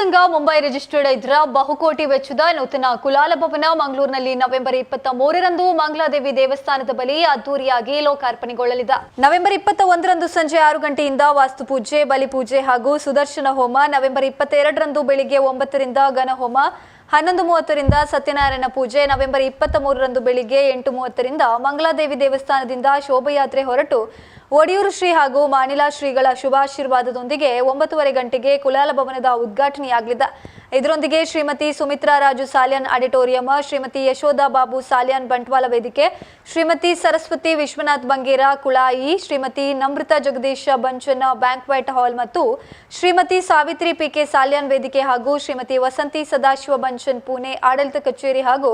ಸಂಘ ಮುಂಬೈ ರಿಜಿಸ್ಟರ್ಡ್ ಇದ್ರ ಬಹುಕೋಟಿ ವೆಚ್ಚದ ನೂತನ ಕುಲಾಲ ಭವನ ಮಂಗಳೂರಿನಲ್ಲಿ ನವೆಂಬರ್ ಇಪ್ಪತ್ತ ಮೂರರಂದು ಮಂಗಳಾದೇವಿ ದೇವಸ್ಥಾನದ ಬಳಿ ಅದ್ದೂರಿಯಾಗಿ ಲೋಕಾರ್ಪಣೆಗೊಳ್ಳಲಿದೆ. ನವೆಂಬರ್ ಇಪ್ಪತ್ತ ಒಂದರಂದು ಸಂಜೆ ಆರು ಗಂಟೆಯಿಂದ ವಾಸ್ತುಪೂಜೆ, ಬಲಿಪೂಜೆ ಹಾಗೂ ಸುದರ್ಶನ ಹೋಮ. ನವೆಂಬರ್ ಇಪ್ಪತ್ತೆರಡರಂದು ಬೆಳಿಗ್ಗೆ ಒಂಬತ್ತರಿಂದ ಗಣಹೋಮ ಹನ್ನೊಂದು ಮೂವತ್ತರಿಂದ ಸತ್ಯನಾರಾಯಣ ಪೂಜೆ. ನವೆಂಬರ್ ಇಪ್ಪತ್ತ ಮೂರರಂದು ಬೆಳಿಗ್ಗೆ ಎಂಟು ಮೂವತ್ತರಿಂದ ಮಂಗಳಾದೇವಿ ದೇವಸ್ಥಾನದಿಂದ ಶೋಭಯಾತ್ರೆ ಹೊರಟು ಒಡಿಯೂರು ಶ್ರೀ ಹಾಗೂ ಮಾನಿಲಾ ಶ್ರೀಗಳ ಶುಭಾಶೀರ್ವಾದದೊಂದಿಗೆ ಒಂಬತ್ತುವರೆ ಗಂಟೆಗೆ ಕುಲಾಲ ಭವನದ ಉದ್ಘಾಟನೆಯಾಗಲಿದೆ. ಇದರೊಂದಿಗೆ ಶ್ರೀಮತಿ ಸುಮಿತ್ರಾ ರಾಜು ಸಾಲ್ಯಾನ್ ಆಡಿಟೋರಿಯಂ, ಶ್ರೀಮತಿ ಯಶೋಧ ಬಾಬು ಸಾಲ್ಯಾನ್ ಬಂಟ್ವಾಳ ವೇದಿಕೆ, ಶ್ರೀಮತಿ ಸರಸ್ವತಿ ವಿಶ್ವನಾಥ್ ಬಂಗೇರ ಕುಳಾಯಿ, ಶ್ರೀಮತಿ ನಮೃತ ಜಗದೀಶ ಬಂಚನ್ ಬ್ಯಾಂಕ್ವೆಟ್ ಹಾಲ್ ಮತ್ತು ಶ್ರೀಮತಿ ಸಾವಿತ್ರಿ ಪಿಕೆ ಸಾಲ್ಯಾನ್ ವೇದಿಕೆ ಹಾಗೂ ಶ್ರೀಮತಿ ವಸಂತಿ ಸದಾಶಿವ ಬಂಚನ್ ಪುಣೆ ಆಡಳಿತ ಕಚೇರಿ ಹಾಗೂ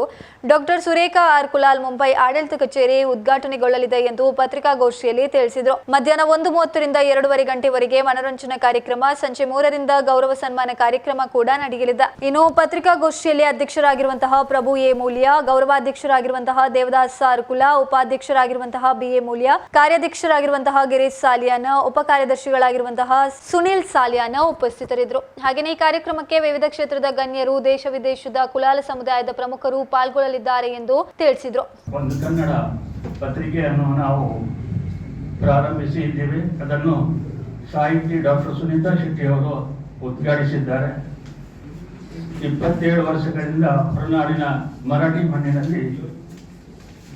ಡಾಕ್ಟರ್ ಸುರೇಖಾ ಆರ್ ಕುಲಾಲ್ ಮುಂಬೈ ಆಡಳಿತ ಕಚೇರಿ ಉದ್ಘಾಟನೆಗೊಳ್ಳಲಿದೆ ಎಂದು ಪತ್ರಿಕಾಗೋಷ್ಠಿಯಲ್ಲಿ ತಿಳಿಸಿದರು ಮಧ್ಯಾಹ್ನ ಒಂದು ಮೂವತ್ತರಿಂದ ಎರಡೂವರೆ ಗಂಟೆವರೆಗೆ ಮನೋರಂಜನಾ ಕಾರ್ಯಕ್ರಮ, ಸಂಜೆ ಮೂರರಿಂದ ಗೌರವ ಸನ್ಮಾನ ಕಾರ್ಯಕ್ರಮ ಕೂಡ ನಡೆಯಲಿದೆ. ಇನ್ನು ಪತ್ರಿಕಾಗೋಷ್ಠಿಯಲ್ಲಿ ಅಧ್ಯಕ್ಷರಾಗಿರುವಂತಹ ಪ್ರಭು ಎ. ಮೂಲ್ಯ, ಗೌರವಾಧ್ಯಕ್ಷರಾಗಿರುವಂತಹ ದೇವದಾಸ್ ಅರ್ಕುಲ ಕುಲಾ ಉಪಾಧ್ಯಕ್ಷರಾಗಿರುವಂತಹ ಬಿ. ಎ. ಮೂಲ್ಯ, ಕಾರ್ಯಾಧ್ಯಕ್ಷರಾಗಿರುವಂತಹ ಗಿರೀಶ್ ಸಾಲಿಯಾನ ಉಪ ಕಾರ್ಯದರ್ಶಿಗಳಾಗಿರುವಂತಹ ಸುನಿಲ್ ಸಾಲಿಯಾನ ಉಪಸ್ಥಿತರಿದ್ದರು. ಹಾಗೆಯೇ ಈ ಕಾರ್ಯಕ್ರಮಕ್ಕೆ ವಿವಿಧ ಕ್ಷೇತ್ರದ ಗಣ್ಯರು, ದೇಶ ವಿದೇಶದ ಕುಲಾಲ ಸಮುದಾಯದ ಪ್ರಮುಖರು ಪಾಲ್ಗೊಳ್ಳಲಿದ್ದಾರೆ ಎಂದು ತಿಳಿಸಿದರು. ಒಂದು ಕನ್ನಡ ಪತ್ರಿಕೆಯನ್ನು ನಾವು ಪ್ರಾರಂಭಿಸಿ ಇದ್ದೇವೆ ಅದನ್ನು ಸಾಹಿತಿ ಡಾಕ್ಟರ್ ಸುನೀತಾ ಶೆಟ್ಟಿ ಅವರು ಉದ್ಘಾಟಿಸಿದ್ದಾರೆ. ಇಪ್ಪತ್ತೇಳು ವರ್ಷಗಳಿಂದ ಹೊರನಾಡಿನ ಮರಾಠಿ ಮಣ್ಣಿನಲ್ಲಿ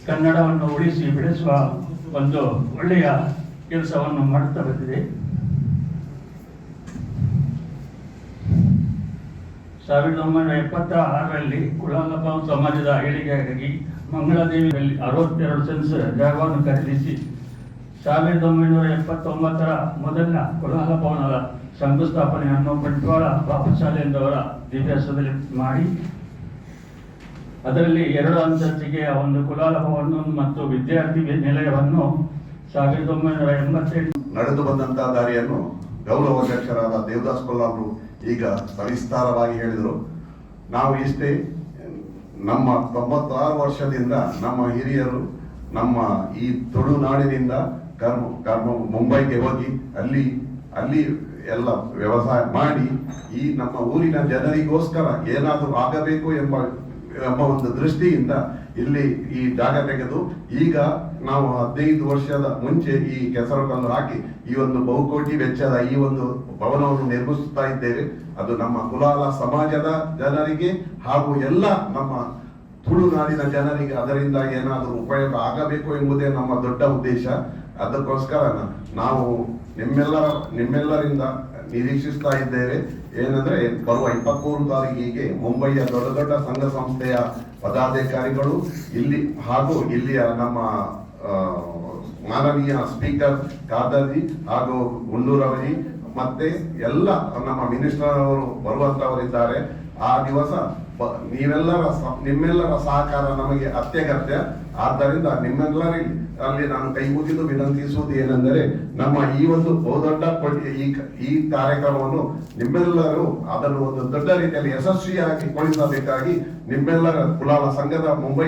ಕನ್ನಡವನ್ನು ಉಳಿಸಿ ಬೆಳೆಸುವ ಒಂದು ಒಳ್ಳೆಯ ಕೆಲಸವನ್ನು ಮಾಡುತ್ತಾ ಬಂದಿದೆ. ಸಾವಿರದ ಒಂಬೈನೂರ ಎಪ್ಪತ್ತ ಆರರಲ್ಲಿ ಕುಲಾಲಪ ಸಮಾಜದ ಏಳಿಗೆಗಾಗಿ ಮಂಗಳಾದೇವಿಯಲ್ಲಿ ಅರವತ್ತೆರಡು ಸೆನ್ಸ್ ಜಾಗವನ್ನು ಖರೀದಿಸಿ ಸಾವಿರದ ಒಂಬೈನೂರ ಎಪ್ಪತ್ತೊಂಬತ್ತರ ಮೊದಲಿನ ಕುಲಾಲ ಭವನದ ಶಂಕುಸ್ಥಾಪನೆಯನ್ನು ಬಂಟ್ವಾಳ ಬಾಪುಶಾಲೆಯಿಂದವರ ದಿವ್ಯಾಸದಲ್ಲಿ ಮಾಡಿ, ಅದರಲ್ಲಿ ಎರಡು ಅಂತಸ್ತಿಗೆ ಒಂದು ಕುಲಾಲ ಭವನ ಮತ್ತು ವಿದ್ಯಾರ್ಥಿ ನಿಲಯವನ್ನು ಸಾವಿರದ ಒಂಬೈನೂರ ಎಂಬತ್ತೆಂಟು ನಡೆದು ಬಂದಂತಹ ದಾರಿಯನ್ನು ಗೌರವಾಧ್ಯಕ್ಷರಾದ ದೇವದಾಸ್ ಕೊಲ್ಲಾಪುರು ಈಗ ಸವಿಸ್ತಾರವಾಗಿ ಹೇಳಿದರು. ನಾವು ಇಷ್ಟೇ, ನಮ್ಮ ತೊಂಬತ್ತಾರು ವರ್ಷದಿಂದ ನಮ್ಮ ಹಿರಿಯರು, ನಮ್ಮ ಈ ತುಳುನಾಡಿನಿಂದ ಕರ್ಮ ಕರ್ಮ ಮುಂಬೈಗೆ ಹೋಗಿ ಅಲ್ಲಿ ಅಲ್ಲಿ ಎಲ್ಲ ವ್ಯವಸಾಯ ಮಾಡಿ ಈ ನಮ್ಮ ಊರಿನ ಜನರಿಗೋಸ್ಕರ ಏನಾದರೂ ಆಗಬೇಕು ಎಂಬ ಎಂಬ ಒಂದು ದೃಷ್ಟಿಯಿಂದ ಇಲ್ಲಿ ಈ ಜಾಗ ತೆಗೆದು ಈಗ ನಾವು ಹದಿನೈದು ವರ್ಷದ ಮುಂಚೆ ಈ ಕೆಸರು ಕಲ್ಲು ಹಾಕಿ ಈ ಒಂದು ಬಹುಕೋಟಿ ವೆಚ್ಚದ ಈ ಒಂದು ಭವನವನ್ನು ನಿರ್ಮಿಸುತ್ತಾ ಇದ್ದೇವೆ. ಅದು ನಮ್ಮ ಕುಲಾಲ ಸಮಾಜದ ಜನರಿಗೆ ಹಾಗೂ ಎಲ್ಲ ನಮ್ಮ ತುಳುನಾಡಿನ ಜನರಿಗೆ ಅದರಿಂದ ಏನಾದರೂ ಉಪಯೋಗ ಆಗಬೇಕು ಎಂಬುದೇ ನಮ್ಮ ದೊಡ್ಡ ಉದ್ದೇಶ. ಅದಕ್ಕೋಸ್ಕರ ನಾವು ನಿಮ್ಮೆಲ್ಲರ, ನಿಮ್ಮೆಲ್ಲರಿಂದ ನಿರೀಕ್ಷಿಸ್ತಾ ಇದ್ದೇವೆ. ಏನಂದ್ರೆ, ಬರುವ ಇಪ್ಪತ್ಮೂರು ತಾರೀಕಿಗೆ ಮುಂಬೈಯ ದೊಡ್ಡ ದೊಡ್ಡ ಸಂಘ ಸಂಸ್ಥೆಯ ಪದಾಧಿಕಾರಿಗಳು, ಇಲ್ಲಿ ಹಾಗೂ ಇಲ್ಲಿಯ ನಮ್ಮ ಮಾನವೀಯ ಸ್ಪೀಕರ್ ಕಾದರ್ಜಿ ಹಾಗೂ ಗುಂಡೂರವರಿ ಮತ್ತೆ ಎಲ್ಲ ನಮ್ಮ ಮಿನಿಸ್ಟರ್ ಅವರು ಬರುವಂತವರಿದ್ದಾರೆ. ಆ ದಿವಸ ನೀವೆಲ್ಲರ ನಿಮ್ಮೆಲ್ಲರ ಸಹಕಾರ ನಮಗೆ ಅತ್ಯಗತ್ಯ. ಆದ್ದರಿಂದ ನಿಮ್ಮೆಲ್ಲರಲ್ಲಿ ಅಲ್ಲಿ ನಾನು ಕೈ ಮುಗಿದು ವಿನಂತಿಸುವುದು ಏನೆಂದರೆ, ನಮ್ಮ ಈ ಒಂದು ಬಹುದೊಡ್ಡ ಈ ಈ ಕಾರ್ಯಕ್ರಮವನ್ನು ನಿಮ್ಮೆಲ್ಲರೂ ಅದನ್ನು ಒಂದು ದೊಡ್ಡ ರೀತಿಯಲ್ಲಿ ಯಶಸ್ವಿಯಾಗಿ ಕೊಡಿಸಬೇಕಾಗಿ ನಿಮ್ಮೆಲ್ಲರ ಕುಲಾಲ ಸಂಘದ ಮುಂಬೈ